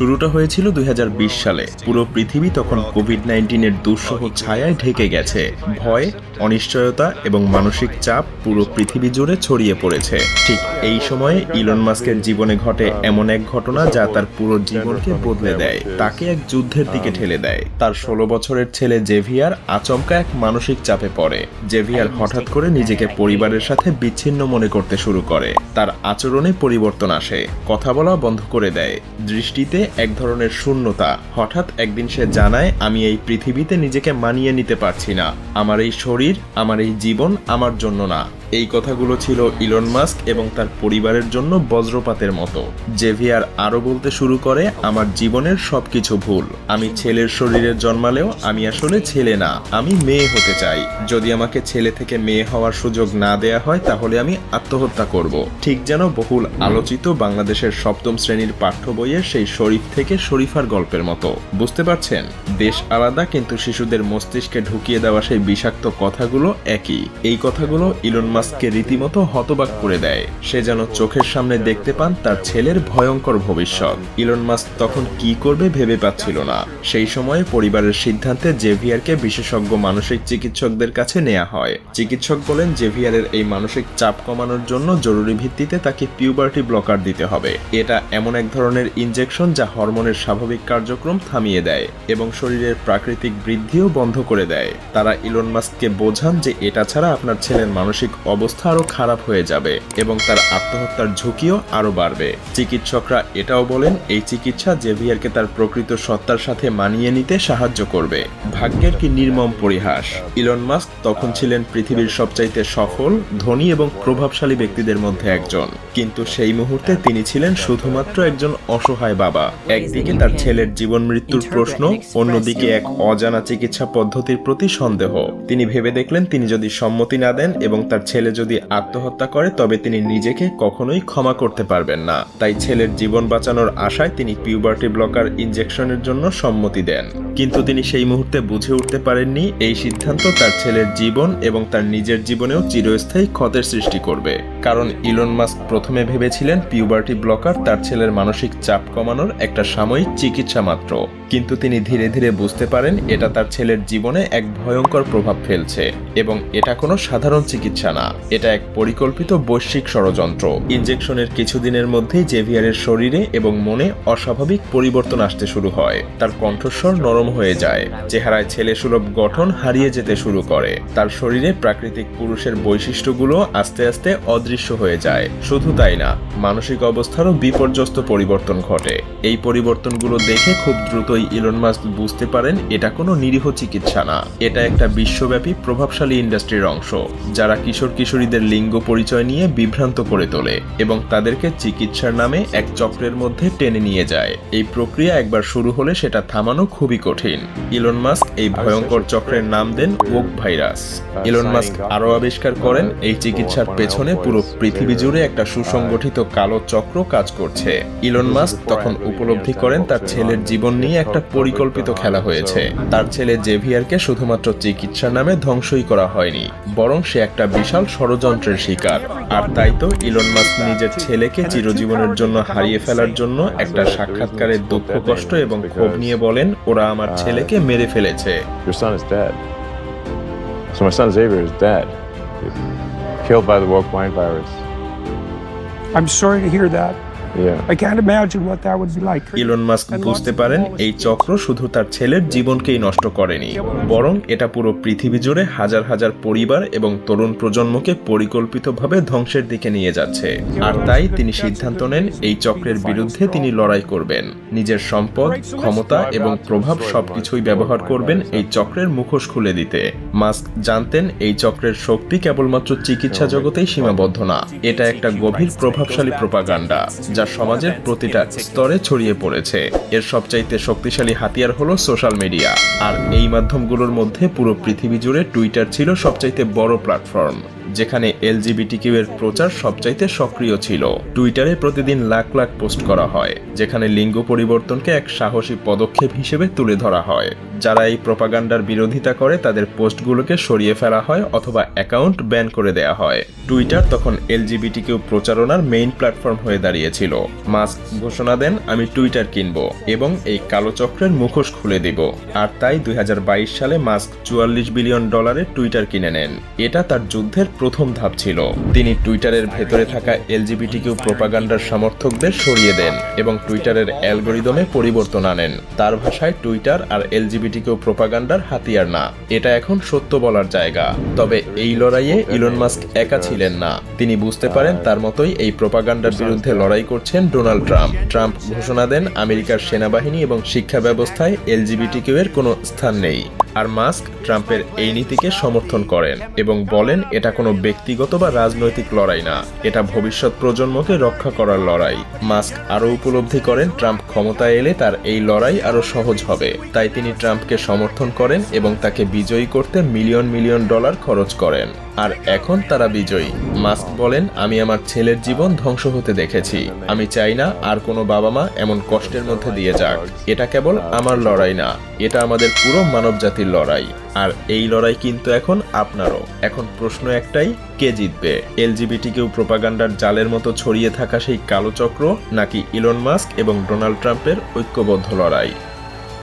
শুরুটা হয়েছিল দুই হাজার বিশ সালে। পুরো পৃথিবী তখন কোভিড নাইন্টিনের দুঃসহ ছায়ায় ঢেকে গেছে। ভয়, অনিশ্চয়তা এবং মানসিক চাপ পুরো পৃথিবী জুড়ে ছড়িয়ে পড়েছে। ঠিক এই সময়ে ইলন মাস্কের জীবনে ঘটে এমন এক ঘটনা যা তার পুরো জীবনকে বদলে দেয়। তাকে এক যুদ্ধের দিকে ঠেলে দেয়। তার ষোলো বছরের ছেলে জেভিয়ার আচমকা এক মানসিক চাপে পড়ে। জেভিয়ার হঠাৎ করে নিজেকে পরিবারের সাথে বিচ্ছিন্ন মনে করতে শুরু করে। তার আচরণে পরিবর্তন আসে। কথা বলা বন্ধ করে দেয়। দৃষ্টিতে এক ধরনের শূন্যতা। হঠাৎ একদিন সে জানায়, আমি এই পৃথিবীতে নিজেকে মানিয়ে নিতে পারছি না। আমার এই শরীর, আমার এই জীবন আমার জন্য না। এই কথাগুলো ছিল ইলন মাস্ক এবং তার পরিবারের জন্য বজ্রপাতের মতো। জেভিয়ার আরও বলতে শুরু করে, আমার জীবনের সবকিছু ভুল। আমি ছেলের শরীরে জন্মালেও আমি আসলে ছেলে না, আমি মেয়ে হতে চাই। যদি আমাকে ছেলে থেকে মেয়ে হওয়ার সুযোগ না দেয়া হয়, তাহলে আমি আত্মহত্যা করব। ঠিক যেন বহুল আলোচিত বাংলাদেশের সপ্তম শ্রেণির পাঠ্য বইয়ের সেই শরীফ থেকে শরীফার গল্পের মতো। বুঝতে পারছেন? দেশ আলাদা, কিন্তু শিশুদের মস্তিষ্কে ঢুকিয়ে দেওয়া সেই বিষাক্ত কথাগুলো একই। এই কথাগুলো ইলন মাস্ককে রীতিমতো হতবাক করে দেয়। সে যেন চোখের সামনে দেখতে পান তার ছেলের ভয়ঙ্কর ভবিষ্যৎ। ইলন মাস্ক তখন কি করবে ভেবে পাচ্ছিল না। সেই সময়ে পরিবারের সিদ্ধান্তে জেভিয়ারকে বিশেষজ্ঞ মানসিক চিকিৎসকদের কাছে নেওয়া হয়। চিকিৎসক বলেন জেভিয়ারের এই মানসিক চাপ কমানোর জন্য জরুরি ভিত্তিতে তাকে পিউবার্টি ব্লকার দিতে হবে। এটা এমন এক ধরনের ইনজেকশন যা হরমোনের স্বাভাবিক কার্যক্রম থামিয়ে দেয় এবং শরীরের প্রাকৃতিক বৃদ্ধিও বন্ধ করে দেয়। তারা ইলন মাস্ককে বোঝান যে এটা ছাড়া আপনার ছেলের মানসিক অবস্থা আরও খারাপ হয়ে যাবে এবং তার আত্মহত্যার ঝুঁকিও আরও বাড়বে। চিকিৎসকরা এটাও বলেন, এই চিকিৎসা জেভিয়ারকে তার প্রকৃত সত্তার সাথে মানিয়ে নিতে সাহায্য করবে। ভাগ্যের কি নির্মম পরিহাস? ইলন মাস্ক তখন ছিলেন পৃথিবীর সবচাইতে সফল, ধনী এবং প্রভাবশালী ব্যক্তিদের মধ্যে একজন। কিন্তু সেই মুহূর্তে তিনি ছিলেন শুধুমাত্র একজন অসহায় বাবা। একদিকে তার ছেলের জীবন মৃত্যুর প্রশ্ন, অন্যদিকে এক অজানা চিকিৎসা পদ্ধতির প্রতি সন্দেহ। তিনি ভেবে দেখলেন তিনি যদি সম্মতি না দেন এবং তার ছেলে যদি আত্মহত্যা করে, তবে তিনি নিজেকে কখনোই ক্ষমা করতে পারবেন না। তাই ছেলের জীবন বাঁচানোর আশায় তিনি পিউবার্টি ব্লকার ইনজেকশনের জন্য সম্মতি দেন। কিন্তু তিনি সেই মুহূর্তে বুঝে উঠতে পারেননি, এই সিদ্ধান্ত তার ছেলের জীবন এবং তার নিজের জীবনেও চিরস্থায়ী ক্ষতের সৃষ্টি করবে। কারণ ইলন মাস্ক প্রথমে ভেবেছিলেন পিউবার্টি ব্লকার তার ছেলের মানসিক চাপ কমানোর একটা সাময়িক চিকিৎসা মাত্র। কিন্তু তিনি ধীরে ধীরে বুঝতে পারেন এটা তার ছেলের জীবনে এক ভয়ঙ্কর প্রভাব ফেলছে এবং এটা কোনো সাধারণ চিকিৎসা না। এটা এক পরিকল্পিত বৈশ্বিক ষড়যন্ত্র। ইনজেকশনের কিছুদিনের মধ্যেই জেভিয়ারের শরীরে এবং মনে অস্বাভাবিক পরিবর্তন আসতে শুরু হয়। তার কণ্ঠস্বর নরম হয়ে যায়। চেহারায় ছেলে সুলভ গঠন হারিয়ে যেতে শুরু করে। তার শরীরে প্রাকৃতিক পুরুষের বৈশিষ্ট্যগুলো আস্তে আস্তে অদৃশ্য হয়ে যায়। শুধু তাই না মানসিক অবস্থারও বিপর্যস্ত পরিবর্তন ঘটে। এই পরিবর্তনগুলো দেখে খুব দ্রুতই ইলন মাস্ক বুঝতে পারেন এটা কোনো নিরীহ চিকিৎসা না। এটা একটা বিশ্বব্যাপী প্রভাবশালী ইন্ডাস্ট্রির অংশ যারা কিশোর কিশোরীদের লিঙ্গ পরিচয় নিয়ে বিভ্রান্ত করে তোলে এবং তাদেরকে চিকিৎসার নামে এক চক্রের মধ্যে টেনে নিয়ে যায়। এই প্রক্রিয়া একবার শুরু হলে সেটা থামানো খুবই কঠিন। ইলন মাস্ক এই ভয়ঙ্কর চক্রের নাম দেন ওক ভাইরাস ইলন মাস্ক আরও আবিষ্কার করেন এই চিকিৎসার পেছনে পুরো পৃথিবী জুড়ে একটা সুসংগঠিত কালো চক্র কাজ করছে ইলন মাস্ক তখন উপলব্ধি করেন তার ছেলের জীবন নিয়ে একটা পরিকল্পিত খেলা হয়েছে তার ছেলে জেভিয়ারকে শুধুমাত্র চিকিৎসার নামে ধ্বংসই করা হয়নি, বরং সে একটা বিশাল ষড়যন্ত্রের শিকার আর তাই তো ইলন মাস্ক নিজের ছেলেকে চিরজীবনের জন্য হারিয়ে ফেলার জন্য একটা সাক্ষাৎকারের দুঃখ, কষ্ট এবং ক্ষোভ নিয়ে বলেন, ওরা আমার ছেলেকে মেরে ফেলেছে. So my son Xavier is dead. Killed by the woke mind virus. I'm sorry to hear that. Yeah. I can't imagine what that would be like. Elon Musk বুঝতে পারেন এই চক্র শুধু তার ছেলের জীবনকেই নষ্ট করেনি বরং এটা পুরো পৃথিবী জুড়ে হাজার হাজার পরিবার এবং তরুণ প্রজন্মকে পরিকল্পিতভাবে ধ্বংসের দিকে নিয়ে যাচ্ছে। আর তাই তিনি সিদ্ধান্ত নেন এই চক্রের বিরুদ্ধে তিনি লড়াই করবেন। নিজের সম্পদ ক্ষমতা এবং প্রভাব সবকিছুই ব্যবহার করবেন এই চক্রের মুখোশ খুলে দিতে। মাস্ক জানতেন এই চক্রের শক্তি কেবলমাত্র চিকিৎসা জগতেই সীমাবদ্ধ না। এটা একটা গভীর প্রভাবশালী প্রোপাগান্ডা যা সমাজের প্রতিটা স্তরে ছড়িয়ে পড়েছে। এর সবচাইতে শক্তিশালী হাতিয়ার হলো সোশ্যাল মিডিয়া। আর এই মাধ্যমগুলোর মধ্যে পুরো পৃথিবী জুড়ে টুইটার ছিল সবচাইতে বড় প্ল্যাটফর্ম যেখানে এলজিবিটিকিউ এর প্রচার সবচাইতে সক্রিয় ছিল। টুইটারে প্রতিদিন লাখ লাখ পোস্ট করা হয়, যেখানে লিঙ্গ পরিবর্তনকে এক সাহসী পদক্ষেপ হিসেবে তুলে ধরা হয়। যারা এই প্রপাগান্ডার বিরোধিতা করে, তাদের পোস্টগুলোকে সরিয়ে ফেলা হয় অথবা অ্যাকাউন্ট ব্যান করে দেয়া হয়। টুইটার তখন এলজিবিটিকিউ প্রচারণার মেইন প্ল্যাটফর্ম হয়ে দাঁড়িয়েছিল। মাস্ক ঘোষণা দেন, আমি টুইটার কিনব এবং এই কালো চক্রের মুখোশ খুলে দিব। আর তাই দুই হাজার বাইশ সালে মাস্ক চুয়াল্লিশ বিলিয়ন ডলারে টুইটার কিনে নেন। এটা তার যুদ্ধের প্রথম ধাপ ছিল। তিনি টুইটারের ভেতরে থাকা এলজিবিটিকিউ প্রোপাগান্ডার সমর্থকদের সরিয়ে দেন এবং টুইটারের অ্যালগোরিদমে পরিবর্তন আনেন। তার ভাষায় টুইটার আর এলজিবিটিকিউ প্রোপাগান্ডার হাতিয়ার না। এটা এখন সত্য বলার জায়গা। তবে এই লড়াইয়ে ইলন মাস্ক একা ছিলেন না। তিনি বুঝতে পারেন তার মতোই এই প্রোপাগান্ডার বিরুদ্ধে লড়াই করছেন ডোনাল্ড ট্রাম্প। ট্রাম্প ঘোষণা দেন, আমেরিকার সেনাবাহিনী এবং শিক্ষা ব্যবস্থায় এলজিবিটিকিউ এর কোনো স্থান নেই। আর মাস্ক ট্রাম্পের এই নীতিকে সমর্থন করেন এবং বলেন, এটা কোনো ব্যক্তিগত বা রাজনৈতিক লড়াই না। এটা ভবিষ্যৎ প্রজন্মকে রক্ষা করার লড়াই। মাস্ক আরও উপলব্ধি করেন, ট্রাম্প ক্ষমতায় এলে তার এই লড়াই আরও সহজ হবে। তাই তিনি ট্রাম্পকে সমর্থন করেন এবং তাকে বিজয়ী করতে মিলিয়ন মিলিয়ন ডলার খরচ করেন। আর এখন তারা বিজয়ী। মাস্ক বলেন, আমি আমার ছেলের জীবন ধ্বংস হতে দেখেছি। আমি চাই না আর কোনো বাবা মা এমন কষ্টের মধ্যে দিয়ে যাক। এটা কেবল আমার লড়াই না, এটা আমাদের পুরো মানবজাতির লড়াই। আর এই লড়াই কিন্তু এখন আপনারও। এখন প্রশ্ন একটাই, কে জিতবে? এলজিবিটি কেউ প্রোপাগান্ডার জালের মতো ছড়িয়ে থাকা সেই কালো চক্র, নাকি ইলন মাস্ক এবং ডোনাল্ড ট্রাম্পের ঐক্যবদ্ধ লড়াই?